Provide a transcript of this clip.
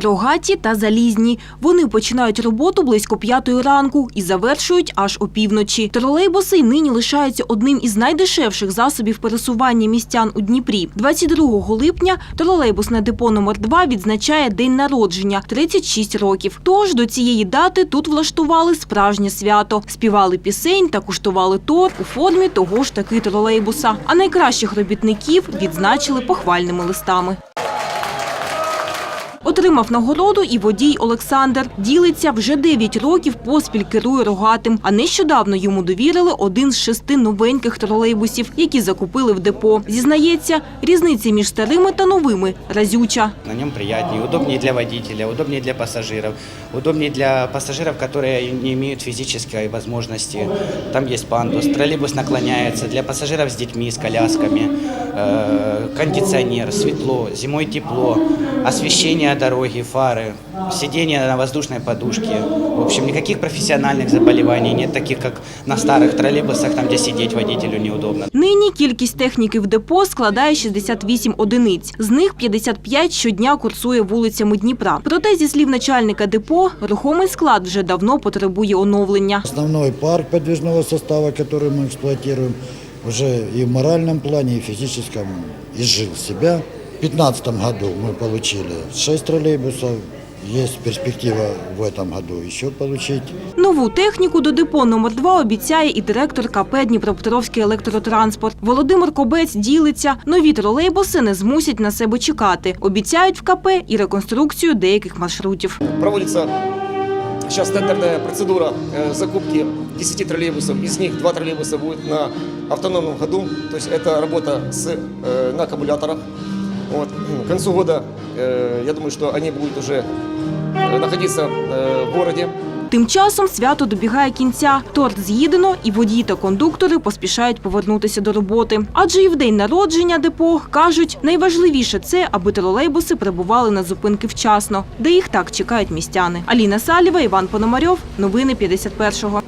Рогаті та залізні. Вони починають роботу близько п'ятої ранку і завершують аж опівночі. Тролейбуси нині лишаються одним із найдешевших засобів пересування містян у Дніпрі. 22 липня тролейбусне депо номер 2 відзначає день народження 36 років. Тож до цієї дати тут влаштували справжнє свято. Співали пісень та куштували торт у формі того ж таки тролейбуса. А найкращих робітників відзначили похвальними листами. Отримав нагороду і водій Олександр. Ділиться, вже 9 років поспіль керує рогатим, а нещодавно йому довірили один з шести новеньких тролейбусів, які закупили в депо. Зізнається, різниця між старими та новими разюча. На нем приятнее, удобнее для водителя, удобнее для пассажиров, удобнее для пассажиров, которые не имеют физической возможности. Там есть пандус, троллейбус наклоняется для пассажиров с детьми, с колясками, э, кондиционер, светло, зимой тепло, освещение дороги, фары, сиденье на воздушной подушке. В общем, никаких профессиональных заболеваний нет, таких как на старых троллейбусах, там, где сидеть водителю неудобно. Нині кількість техніки в депо складає 68 одиниць. З них 55 щодня курсує вулицями Дніпра. Проте, зі слів начальника депо, рухомий склад вже давно потребує оновлення. Основной парк подвижного состава, который мы эксплуатируем, уже и в моральном плане, и в физическом изжил себя. В 2015 году мы получили 6 троллейбусов. Есть перспектива в этом году еще получить. Нову техніку до депо номер 2 обіцяє і директор КП Дніпропетровський електротранспорт. Володимир Кобець ділиться. Нові тролейбуси не змусять на себе чекати. Обіцяють в КП і реконструкцію деяких маршрутів. Проводится сейчас тендерная процедура э, закупки 10 троллейбусов. Из них 2 троллейбуса будет на автономном ходу. То есть это работа с, э, на аккумуляторах. Вот. К концу года, э, я думаю, что они будут уже э, находиться э, в городе. Тим часом свято добігає кінця. Торт з'їдено, і водії та кондуктори поспішають повернутися до роботи. Адже і в день народження депо кажуть, найважливіше це, аби тролейбуси прибували на зупинки вчасно, де їх так чекають містяни. Аліна Саліва, Іван Пономарьов. Новини 51-го.